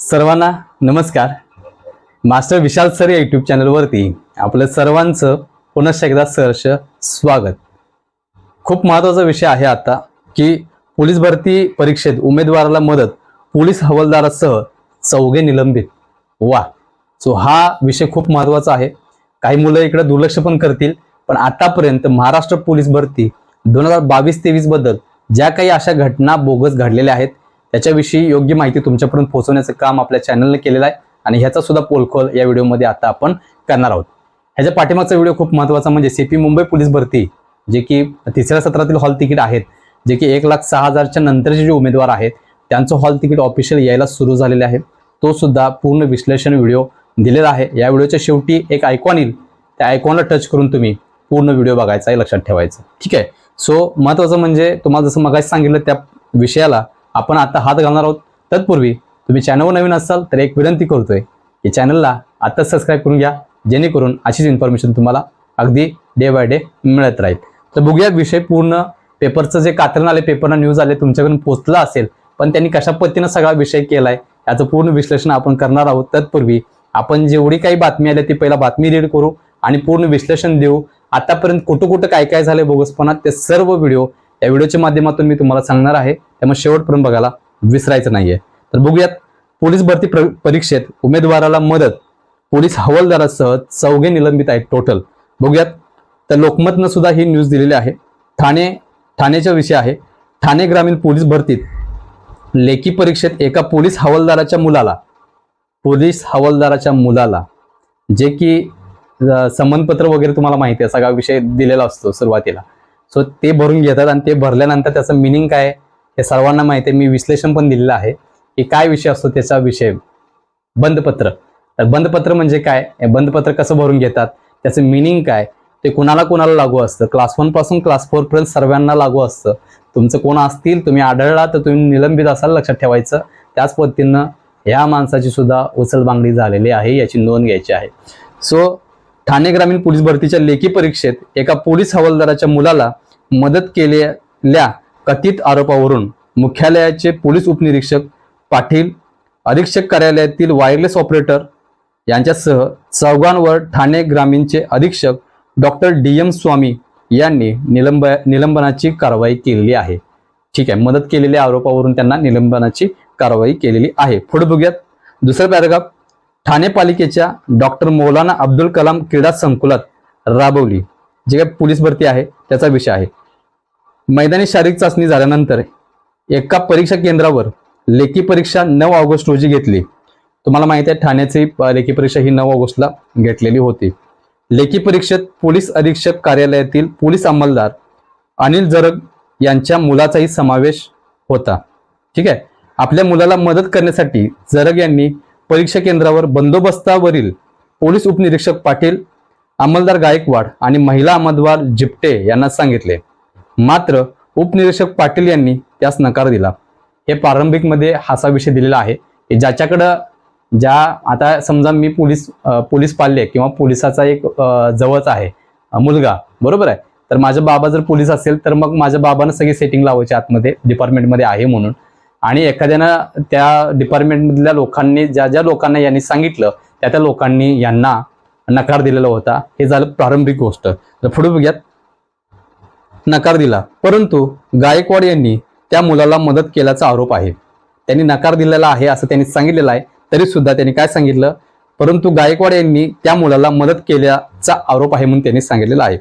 सर्वांना नमस्कार. Master Vishal sir या यूट्यूब चॅनलवरती आपलं सर्वांचं पुनश्च एकदा सहर्ष स्वागत. खूप महत्त्वाचा विषय आहे आता की पोलीस भरती परीक्षेत उमेदवाराला मदत पोलीस हवालदारासह चौघे निलंबित. वा सो हा विषय खूप महत्त्वाचा आहे. काही मुलं इकडे दुर्लक्ष पण करतील पण आतापर्यंत महाराष्ट्र पोलीस भरती दोन हजार बावीस तेवीसबद्दल ज्या काही अशा घटना बोगस घडलेल्या आहेत याच्याविषयी योग्य माहिती तुमच्यापर्यंत पोहोचवण्याचं काम आपल्या चॅनलने केलेलं आहे. आणि ह्याचा सुद्धा पोलखोल या व्हिडिओमध्ये आता आपण करणार आहोत. ह्याच्या पाठीमागचा व्हिडिओ खूप महत्त्वाचा म्हणजे सीपी मुंबई पोलीस भरती जे की तिसऱ्या सत्रातील हॉल तिकीट आहेत जे की एक लाख सहा हजारच्या नंतरचे जे उमेदवार आहेत त्यांचं हॉल तिकीट ऑफिशियल यायला सुरू झालेले आहे. तो सुद्धा पूर्ण विश्लेषण व्हिडिओ दिलेला आहे. या व्हिडिओच्या शेवटी एक आयकॉन येईल. त्या आयकॉनला टच करून तुम्ही पूर्ण व्हिडिओ बघायचा आहे लक्षात ठेवायचं. ठीक आहे. सो महत्त्वाचं म्हणजे तुम्हाला जसं मगाशी सांगितलं त्या विषयाला आपण आता हात घालणार आहोत. तत्पूर्वी तुम्ही चॅनलवर नवीन असाल तर एक विनंती करतोय की चॅनलला आत्ताच सबस्क्राईब करून घ्या जेणेकरून अशीच इन्फॉर्मेशन तुम्हाला अगदी डे बाय डे मिळत राहील. तर बघूया विषय पूर्ण. पेपरचं जे कात्रण आले पेपरला न्यूज आले तुमच्याकडून पोचला असेल पण त्यांनी कशा पद्धतीनं सगळा विषय केलाय याचं पूर्ण विश्लेषण आपण करणार आहोत. तत्पूर्वी आपण जेवढी काही बातमी आल्या ती पहिला बातमी रीड करू आणि पूर्ण विश्लेषण देऊ. आतापर्यंत कुठं कुठं काय काय झालं बोगसपणा ते सर्व व्हिडिओ या व्हिडिओच्या माध्यमातून मी तुम्हाला सांगणार आहे. त्यामुळे शेवटपर्यंत बघायला विसरायचं नाहीये. तर बघूयात पोलीस भरती परीक्षेत उमेदवाराला मदत. पोलीस हवालदारासह चौघे निलंबित आहेत टोटल बघूयात तर लोकमतनं सुद्धा ही न्यूज दिलेली आहे. ठाणे ठाण्याचा विषय आहे. ठाणे ग्रामीण पोलीस भरतीत लेखी परीक्षेत एका पोलीस हवालदाराच्या मुलाला पोलीस हवालदाराच्या मुलाला जे की अ, वगैरे तुम्हाला माहिती आहे सगळा विषय दिलेला असतो सुरुवातीला. सो ते भरून घेतात आणि ते भरल्यानंतर त्याचं मिनिंग काय हे सर्वांना माहिती आहे. मी विश्लेषण पण दिलेलं आहे की काय विषय असतो त्याचा विषय. बंदपत्र. तर बंदपत्र म्हणजे काय? बंदपत्र कसं भरून घेतात? त्याचं मिनिंग काय? ते कुणाला कुणाला लागू असतं? क्लास वनपासून क्लास फोर पर्यंत सर्वांना लागू असतं. तुमचं कोण असतील तुम्ही आढळला तर तुम्ही निलंबित असाल लक्षात ठेवायचं. त्याच पद्धतीनं ह्या माणसाची सुद्धा उचलबांगडी झालेली आहे याची नोंद घ्यायची आहे. सो ठाणे ग्रामीण पोलीस भरतीच्या लेखी परीक्षेत एका पोलीस हवालदाराच्या मुलाला मदत केलेल्या कथित आरोपावरून मुख्यालयाचे पोलीस उपनिरीक्षक पाटील अधीक्षक कार्यालयातील वायरलेस ऑपरेटर यांच्यासह चौघांवर ठाणे ग्रामीणचे अधीक्षक डॉक्टर डी एम स्वामी यांनी निलंब निलंबनाची कारवाई केलेली आहे. ठीक आहे मदत केलेल्या आरोपावरून त्यांना निलंबनाची कारवाई केलेली आहे. पुढे बघूयात. दुसरा पॅराग्राफ ठाणे पालिकेच्या डॉक्टर मौलाना अब्दुल कलाम क्रीडा संकुलात राबवली जे काही पोलीस भरती आहे त्याचा विषय आहे. मैदानी शारीरिक चाचणी झाल्यानंतर एका परीक्षा केंद्रावर लेखी परीक्षा नऊ ऑगस्ट रोजी घेतली. तुम्हाला माहिती आहे ठाण्याची लेखी परीक्षा ही नऊ ऑगस्टला घेतलेली होती. लेखी परीक्षेत पोलीस अधीक्षक कार्यालयातील पोलीस अंमलदार अनिल जरग यांच्या मुलाचाही समावेश होता. ठीक आहे? आपल्या मुलाला मदत करण्यासाठी जरग यांनी परीक्षा केंद्रावर बंदोबस्तावरील पोलीस उपनिरीक्षक पाटील अंमलदार गायकवाड आणि महिला अंमलदार जिपटे यांना सांगितले. मात्र उपनिरीक्षक पाटील यांनी त्यास नकार दिला. हे प्रारंभिकमध्ये हासा विषय दिलेला आहे. की ज्याच्याकडं ज्या आता समजा मी पोलीस पोलीस पाल्य किंवा पोलिसाचा एक जवळच आहे मुलगा बरोबर आहे? तर माझ्या बाबा जर पोलीस असेल तर मग माझ्या बाबानं सगळी सेटिंग लावायची आतमध्ये डिपार्टमेंटमध्ये आहे म्हणून. आणि एखाद्यानं त्या डिपार्टमेंटमधल्या लोकांनी ज्या ज्या लोकांना यांनी सांगितलं त्या त्या लोकांनी यांना नकार दिलेला होता. हे झालं प्रारंभिक गोष्ट. तर पुढे बघूयात. नकार दिला. परंतु गायकवाड यांनी त्या मुलाला मदत केल्याचा आरोप आहे. त्यांनी नकार दिलेला आहे असं त्यांनी सांगितलेलं आहे. तरी सुद्धा त्यांनी काय सांगितलं? परंतु गायकवाड यांनी त्या मुलाला मदत केल्याचा आरोप आहे म्हणून त्यांनी सांगितलेला आहे.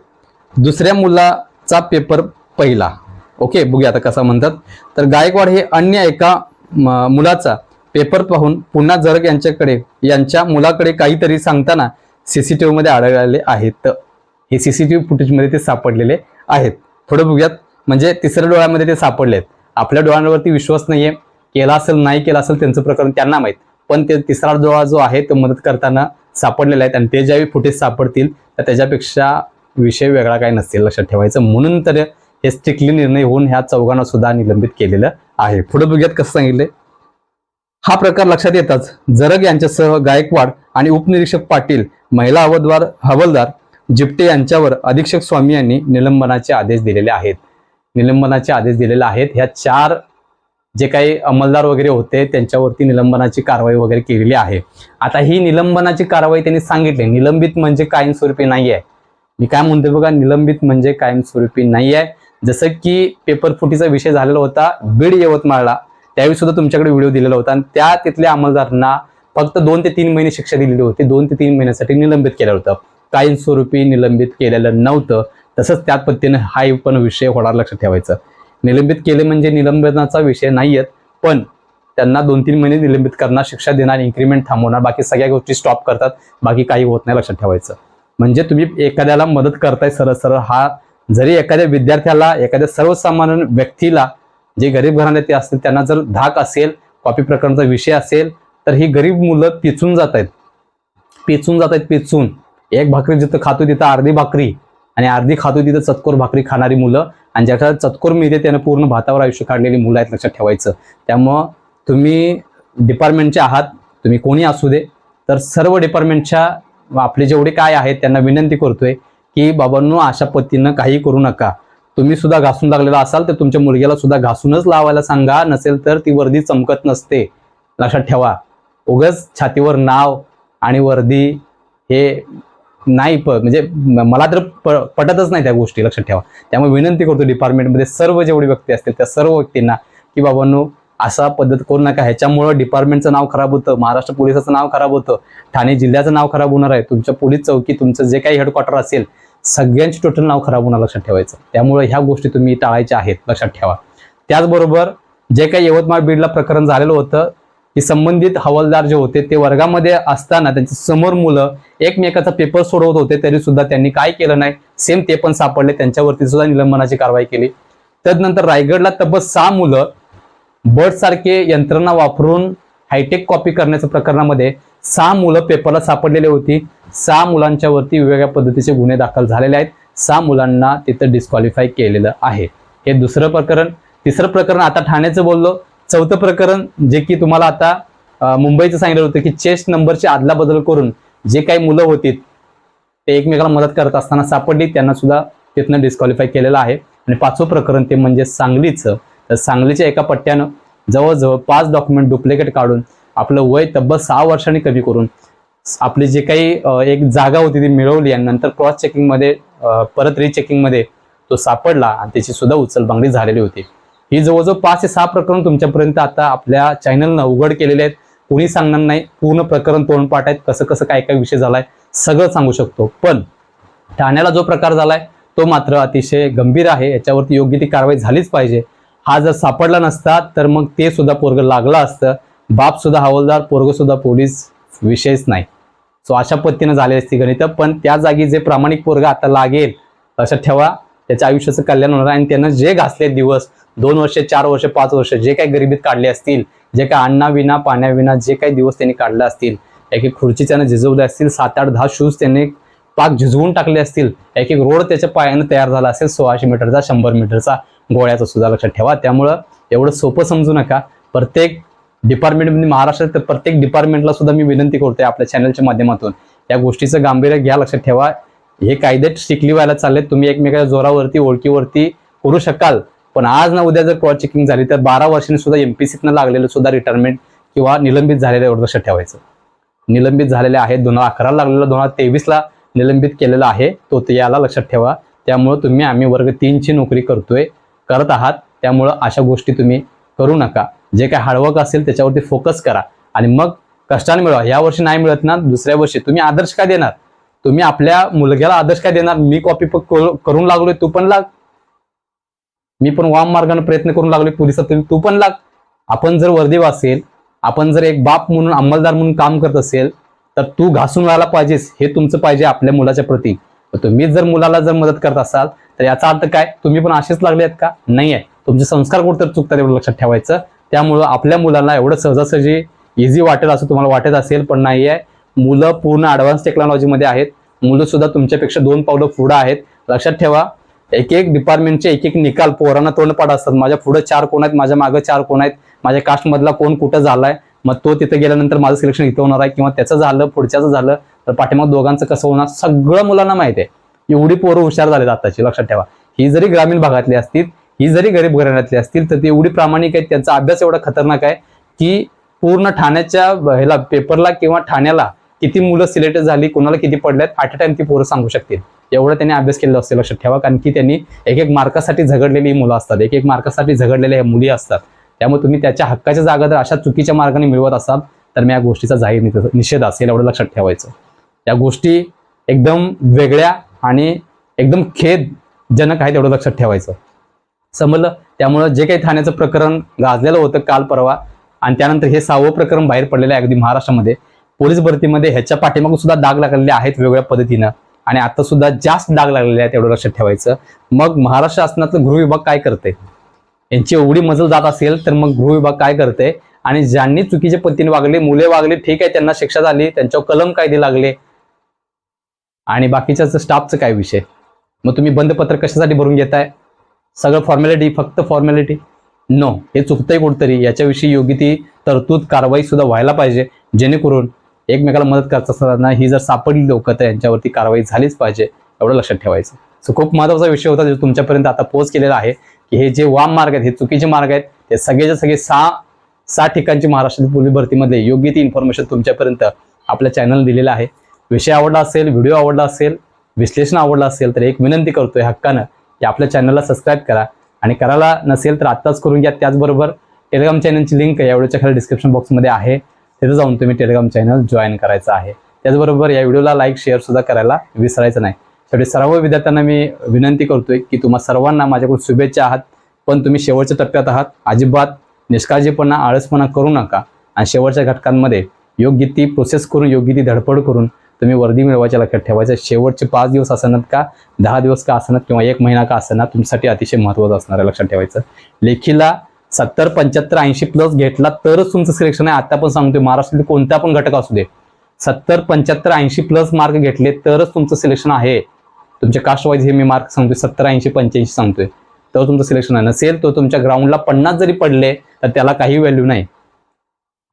दुसऱ्या मुलाचा पेपर पहिला. ओके बघूया आता कसा म्हणतात. तर गायकवाड हे अन्य एका मुलाचा पेपर पाहून पुन्हा जरग यांच्याकडे यांच्या मुलाकडे काहीतरी सांगताना सीसीटीव्हीमध्ये आढळले आहेत. हे सीसीटीव्ही फुटेजमध्ये ते सापडलेले आहेत. थोडं बघूयात. म्हणजे तिसऱ्या डोळ्यामध्ये ते सापडले आहेत आपल्या डोळ्यांवरती विश्वास नाहीये. केला असेल नाही केला असेल त्यांचं प्रकरण त्यांना माहीत. पण ते तिसरा डोळा जो आहे तो मदत करताना सापडलेला आहे. आणि ते ज्यावेळी फुटेज सापडतील तर त्याच्यापेक्षा विषय वेगळा काय नसतील लक्षात ठेवायचं. म्हणून तर हे स्ट्रिक्टली निर्णय होऊन ह्या चौघांना सुद्धा निलंबित केलेलं आहे. पुढे बघूयात कसं सांगितलंय. हा प्रकार लक्षात येताच जरग यांच्यासह गायकवाड आणि उपनिरीक्षक पाटील महिला हवालदार हवलदार जिप्टे यांच्यावर अधीक्षक स्वामी यांनी निलंबनाचे आदेश दिलेले आहेत. निलंबनाचे आदेश दिलेले आहेत. ह्या चार जे काही अंमलदार वगैरे होते त्यांच्यावरती निलंबनाची कारवाई वगैरे केलेली आहे. आता ही निलंबनाची कारवाई त्यांनी सांगितली. निलंबित म्हणजे कायमस्वरूपी नाही आहे मी काय म्हणतो बघा निलंबित म्हणजे कायमस्वरूपी नाही आहे जसं की पेपर फुटीचा विषय झालेला होता बीड यवतमाळला. त्यावेळी सुद्धा तुमच्याकडे व्हिडिओ दिलेला होता. आणि त्या तिथल्या अंमलदारांना फक्त दोन ते तीन महिने शिक्षा दिलेली होती. दोन ते तीन महिन्यासाठी निलंबित केलं होतं. कायमस्वरूपी निलंबित केलेलं नव्हतं. तसंच त्या पद्धतीने हा पण विषय होणार लक्षात ठेवायचं. निलंबित केले म्हणजे निलंबनाचा विषय नाहीयेत पण त्यांना दोन तीन महिने निलंबित करणार शिक्षा देणार इन्क्रीमेंट थांबवणार बाकी सगळ्या गोष्टी स्टॉप करतात. बाकी काही होत नाही लक्षात ठेवायचं. म्हणजे तुम्ही एखाद्याला मदत करताय सरळ सरळ हा जरी एखाद्या विद्यार्थ्याला एखाद्या सर्वसामान्य व्यक्तीला जे गरीब घराण्यात असतील त्यांना जर धाक असेल कॉपी प्रकरणाचा विषय असेल तर ही गरीब मुलं पिचून जात आहेत पिचून जात आहेत पिचून. एक भाकरी जिथं खातो तिथं अर्धी भाकरी आणि अर्धी खातो तिथं चतकोर भाकरी खाणारी मुलं आणि ज्याच्या चतकोर मिळते त्यानं पूर्ण भातावर आयुष्य काढलेली मुलं आहेत लक्षात ठेवायचं. त्यामुळं तुम्ही डिपार्टमेंटचे आहात तुम्ही कोणी असू दे तर सर्व डिपार्टमेंटच्या आपले जेवढे काय आहेत त्यांना विनंती करतोय की बाबांनो अशा पद्धतीनं काही करू नका. तुम्ही सुद्धा घासून लागलेला असाल तर तुमच्या मुलग्याला सुद्धा घासूनच लावायला सांगा. नसेल तर ती वर्दी चमकत नसते. लक्षात ठेवा. उगच छातीवर नाव आणि वर्दी हे नाही प म्हणजे मला तर प- पटतच नाही त्या गोष्टी लक्षात ठेवा. त्यामुळे विनंती करतो डिपार्टमेंटमध्ये सर्व जेवढे व्यक्ती असतील त्या सर्व व्यक्तींना की बाबांनो असा पद्धत करू नका. ह्याच्यामुळं डिपार्टमेंटचं नाव खराब होतं महाराष्ट्र पोलिसाचं नाव खराब होतं ठाणे जिल्ह्याचं नाव खराब होणार आहे. तुमच्या पोलीस चौकी तुमचं जे काही हेडक्वार्टर असेल सगळ्यांची टोटल नाव खराब होणार लक्षात ठेवायचं. त्यामुळे ह्या गोष्टी तुम्ही टाळायच्या आहेत लक्षात ठेवा. त्याचबरोबर जे काही यवतमाळ बीडला प्रकरण झालेलं होतं की संबंधित हवालदार जे होते ते वर्गामध्ये असताना त्यांच्यासमोर मुलं एकमेकाचा पेपर सोडवत होते तरी सुद्धा त्यांनी काय केलं नाही सेम ते पण सापडले त्यांच्यावरती सुद्धा निलंबनाची कारवाई केली. त्यानंतर रायगडला तब्बल सहा मुलं बर्ड सारखे यंत्रणा वापरून हायटेक कॉपी करण्याच्या प्रकरणामध्ये सहा मुलं पेपरला सापडलेली होती. सहा मुलांच्या वरती वेगवेगळ्या पद्धतीचे गुन्हे दाखल झालेले आहेत. सहा मुलांना तिथं डिस्क्वालिफाय केलेलं आहे. हे दुसरं प्रकरण. तिसरं प्रकरण आता ठाण्याचं बोललो. चौथं प्रकरण जे की तुम्हाला आता मुंबईचं सांगितलं होतं की चेस्ट नंबरची आदला बदल करून जे काही मुलं होती ते एकमेकाला मदत करत असताना सापडली. त्यांना सुद्धा तिथनं डिस्क्वालिफाय केलेलं आहे. आणि पाचवं प्रकरण ते म्हणजे सांगलीचं. तर सांगलीच्या एका पट्ट्यानं जवळजवळ पाच डॉक्युमेंट डुप्लिकेट काढून आपलं वय तब्बल सहा वर्षांनी कमी करून आपली जे काही एक जागा होती ती मिळवली आणि नंतर क्रॉस चेकिंगमध्ये परत रिचेकिंगमध्ये तो सापडला आणि त्याची सुद्धा उचलबांगडी झालेली होती. ही जवळजवळ पाच ते सहा प्रकरण तुमच्यापर्यंत आता आपल्या चॅनलनं उघड केलेले आहेत. कोणी सांगणार नाही पूर्ण प्रकरण तोंडपाठ आहेत. कसं कसं काय काय विषय झालाय सगळं सांगू शकतो. पण ठाण्याला जो प्रकार झालाय तो मात्र अतिशय गंभीर आहे. याच्यावरती योग्य ती कारवाई झालीच पाहिजे. हा जर सापडला नसता तर मग ते सुद्धा पोरग लागलं असतं. बाप सुद्धा हवालदार पोरग सुद्धा पोलीस विषयच नाही. सो अशा पद्धतीनं झाली असती गणित पण त्या जागी जे प्रामाणिक पोरग आता लागेल लक्षात ठेवा त्याच्या आयुष्याचं कल्याण होणार आणि त्यानं जे घासले दिवस दोन वर्ष चार वर्ष पाच वर्ष जे काही गरिबीत काढले असतील जे काही अन्नाविना पाण्याविना जे काही दिवस त्यांनी काढले असतील एक एक खुर्ची त्यानं झिजवले असतील सात आठ दहा शूज त्यांनी पाक झिजवून टाकले असतील एक एक रोड त्याच्या पायानं तयार झाला असेल सोळाशे मीटरचा शंभर मीटरचा गोळ्याचा सुद्धा लक्षात ठेवा. त्यामुळं एवढं सोपं समजू नका. प्रत्येक डिपार्टमेंटमध्ये महाराष्ट्रात प्रत्येक डिपार्टमेंटला सुद्धा मी विनंती करतोय आपल्या चॅनलच्या माध्यमातून. या गोष्टीचं गांभीर्य घ्या लक्षात ठेवा. हे कायदे स्ट्रिक्टली व्हायला चालले तुम्ही एकमेकाच्या जोरावरती ओळखीवरती करू शकाल. पण आज ना उद्या जर क्रॉस चेकिंग झाली तर बारा वर्षांनी सुद्धा एमपीसीतनं लागलेलं सुद्धा रिटायरमेंट किंवा निलंबित झालेलं एवढं लक्षात ठेवायचं. निलंबित झालेले आहेत दोन हजार अकरा लागलेला दोन हजार तेवीसला निलंबित केलेला आहे. तो ते याला लक्षात ठेवा. त्यामुळं तुम्ही आम्ही वर्ग तीनची नोकरी करतोय करत आहात. त्यामुळं अशा गोष्टी तुम्ही करू नका. जे काय हार्डवर्क असेल त्याच्यावरती फोकस करा. आणि मग कष्टाने मिळवा. या वर्षी नाही मिळत ना दुसऱ्या वर्षी. तुम्ही आदर्श काय देणार? तुम्ही आपल्या मुलग्याला आदर्श काय देणार? मी कॉपी करून लागलोय तू पण लाग. मी पण वाम मार्गाने प्रयत्न करून लागलोय पोलिसात तुम्ही तू पण लाग. आपण जर वर्दीव असेल आपण जर एक बाप म्हणून अंमलदार म्हणून काम करत असेल तर तू घासून राहायला पाहिजेस. हे तुमचं पाहिजे आपल्या मुलाच्या प्रती. तुम्हीच तुम्ही जर मुलाला जर मदत करत असाल तर याचा अर्थ काय? तुम्ही पण असेच लागले आहेत का? नाही आहे तुमचे संस्कार कुठं चुकतात एवढं लक्षात ठेवायचं. त्यामुळं आपल्या मुलांना एवढं सहजासहजी इझी वाटेल असं तुम्हाला वाटत असेल पण नाही आहे. मुलं पूर्ण ॲडव्हान्स टेक्नॉलॉजीमध्ये आहेत. मुलं सुद्धा तुमच्यापेक्षा दोन पावलं पुढं आहेत. लक्षात ठेवा एक एक डिपार्टमेंटचे एक एक निकाल पोरांना तोंडपाठ असतात. माझ्या पुढं चार कोण आहेत माझ्या मागं चार कोण आहेत माझ्या कास्टमधला कोण कुठं झालाय मग तो तिथे गेल्यानंतर माझं सिलेक्शन इथं होणार आहे किंवा त्याचं झालं पुढच्याचं झालं तर पाठीमाग दोघांचं कसं होणार सगळं मुलांना माहिती आहे. एवढी पोरं हुशार झालेत आताची लक्षात ठेवा. ही जरी ग्रामीण भागातली असतील ही जरी गरीब घराण्यातली असतील तर ती एवढी प्रामाणिक आहेत त्यांचा अभ्यास एवढा खतरनाक आहे की पूर्ण ठाण्याच्या ह्याला पेपरला किंवा ठाण्याला किती मुलं सिलेक्ट झाली कोणाला किती पडल्यात ॲट अ टाइम ती पोरं सांगू शकतील. एवढं त्यांनी अभ्यास केलेला असते लक्षात ठेवा कारण की त्यांनी एक एक मार्कासाठी झगडलेली मुलं असतात एक एक मार्कासाठी झगडलेल्या ह्या मुली असतात. त्यामुळे तुम्ही त्याच्या हक्काच्या जागा जर अशा चुकीच्या मार्गाने मिळवत असाल तर मी या गोष्टीचा जाहीर निषेध असेल एवढं लक्षात ठेवायचं. या गोष्टी एकदम वेगळ्या आणि एकदम खेदजनक आहेत एवढं लक्षात ठेवायचं. समजलं त्यामुळं जे काही ठाण्याचं प्रकरण गाजलेलं होतं काल परवा आणि त्यानंतर हे सहावं प्रकरण बाहेर पडलेलं आहे अगदी महाराष्ट्रामध्ये. पोलीस भरतीमध्ये ह्याच्या पाठीमागून सुद्धा डाग लागलेले आहेत वेगवेगळ्या पद्धतीनं आणि आता सुद्धा जास्त डाग लागलेले आहेत एवढं लक्षात ठेवायचं. मग महाराष्ट्र शासनातलं गृह विभाग काय करते यांची एवढी मजल जात असेल तर मग गृह विभाग काय करते आणि ज्यांनी चुकीच्या पद्धतीने वागले मुले वागले ठीक आहे त्यांना शिक्षा झाली त्यांच्यावर कलम कायदे लागले. आणि बाकीच्या स्टाफचं काय विषय? मग तुम्ही बंद पत्र कशासाठी भरून घेताय? सगळं फॉर्मॅलिटी फक्त फॉर्मॅलिटी नो हे चुकतंय कुठतरी. याच्याविषयी योग्य ती तरतूद कारवाई सुद्धा व्हायला पाहिजे. जेणेकरून एकमेकाला मदत करत असताना ही जर सापडली लोक तर यांच्यावरती कारवाई झालीच पाहिजे. एवढं लक्षात ठेवायचं. सो खूप महत्त्वाचा विषय होता जो तुमच्यापर्यंत आता पोच केलेला आहे की हे जे वाम मार्ग आहेत हे चुकीचे मार्ग आहेत ते सगळेच्या सगळे सहा सहा ठिकाणची महाराष्ट्रातील पूर्वी भरतीमध्ये योग्य ती इन्फॉर्मेशन तुमच्यापर्यंत आपल्या चॅनल दिलेलं आहे. विषय आवडला असेल व्हिडिओ आवडला असेल विश्लेषण आवडलं असेल तर एक विनंती करतोय हक्कानं की आपल्या चॅनलला सबस्क्राईब करा. आणि करायला नसेल तर आत्ताच करून घ्या. त्याचबरोबर टेलिग्राम चॅनलची लिंक या व्हिडिओच्या खाली डिस्क्रिप्शन बॉक्समध्ये आहे. तिथे जाऊन तुम्ही टेलिग्राम चॅनल जॉईन करायचं आहे. त्याचबरोबर या व्हिडिओला लाईक शेअर सुद्धा करायला विसरायचं नाही. शेवटी सर्व विद्यार्थ्यांना मी विनंती करतोय की तुम्हा सर्वांना माझ्याकडून शुभेच्छा आहात. पण तुम्ही शेवटच्या टप्प्यात आहात. अजिबात निष्काळजीपणा आळसपणा करू नका. आणि शेवटच्या घटकांमध्ये योग्य ती प्रोसेस करून योग्य ती धडपड करून तुम्ही वर्दी मिळवायच्या लक्षात ठेवायचं. शेवटचे पाच दिवस असणार का? दहा दिवस का असणार किंवा एक महिना का असणार तुमच्यासाठी अतिशय महत्त्वाचं असणार आहे लक्षात ठेवायचं. लेखीला सत्तर पंच्याहत्तर ऐंशी प्लस घेतला तरच तुमचं सिलेक्शन आहे. आता पण सांगतोय महाराष्ट्रातील कोणता पण घटक असू दे. सत्तर पंच्याहत्तर ऐंशी प्लस मार्क घेतले तरच तुमचं सिलेक्शन आहे. तुमचे कास्ट वाईज हे मी मार्क सांगतोय सत्तर ऐंशी पंच्याऐंशी सांगतोय. तर तुमचं सिलेक्शन आहे. नसेल तो तुमच्या ग्राउंडला पन्नास जरी पडले तर त्याला काही व्हॅल्यू नाही.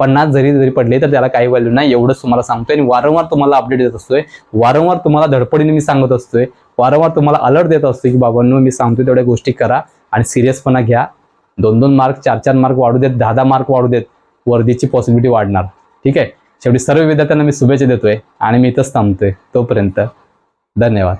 पन्नास जरी जरी पडले तर त्याला काही व्हॅल्यू नाही. एवढंच तुम्हाला सांगतोय आणि वारंवार तुम्हाला अपडेट देत असतोय. वारंवार तुम्हाला धडपडीने मी सांगत असतोय. वारंवार तुम्हाला अलर्ट देत असतोय की बाबांनो मी सांगतोय तेवढ्या गोष्टी करा आणि सिरियसपणा घ्या. दोन दोन मार्क चार चार मार्क वाढू देत दहा दहा मार्क वाढू देत वर्दीची पॉसिबिलिटी वाढणार. ठीक आहे? शेवटी सर्व विद्यार्थ्यांना मी शुभेच्छा देतोय आणि मी इथंच थांबतोय. तोपर्यंत धन्यवाद.